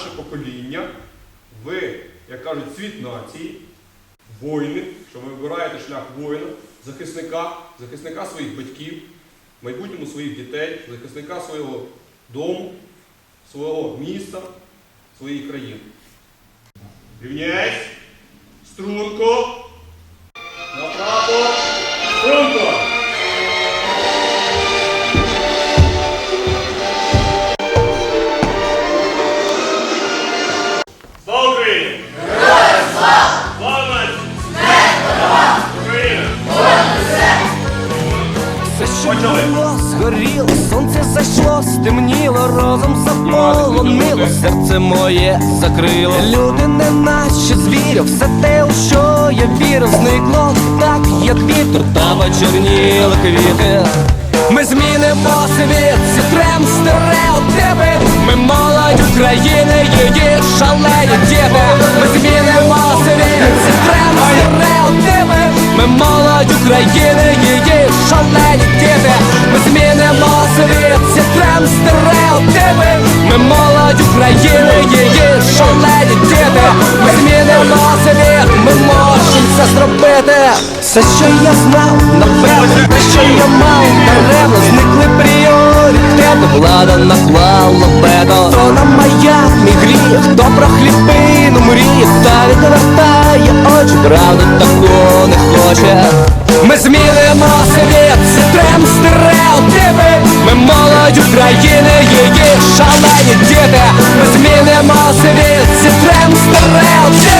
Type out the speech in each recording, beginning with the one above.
наше покоління, ви, як кажуть, світ нації, воїни, що ви вибираєте шлях воїна, захисника, захисника своїх батьків, майбутньому своїх дітей, захисника свого дому, свого міста, своєї країни. Рівняйсь, струнко, Слава Україні! Слава нації! Україна! Все, що було, згоріло, сонце зайшло, стемніло, розум заполонило, серце моє закрило. Люди не наші звірю, все те, у що я вірив, зникло так, як вітер, та почорніли квіти. Ми змінимо світ, зітрем стереотипи Ми молодь України, Все, що я знав, напевно, те, що я мав. Даремно зникли пріоритети Влада наклала вето То на моя мій гріх, хто про хлібину мріє. Та відвертає очі, правду таку не хоче. Ми змінимо світ, зітрем стереотипи Ми молодь України, її шалені діти. Ми змінимо світ, зітрем стереотипи Ми молодь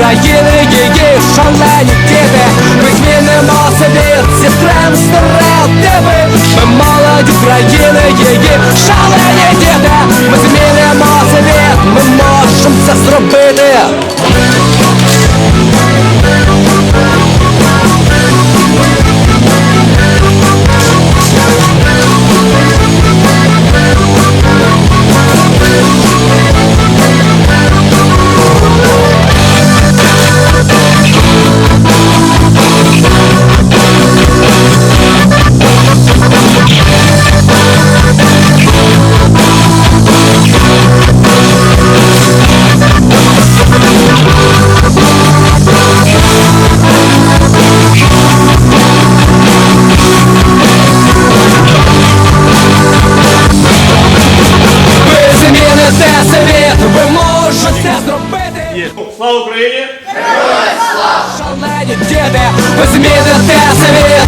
України, її шалені діти. Ми змінимо світ, зітрем стереотипи Ми молодь України, її шалені діти Є. Слава Україні! Героям світ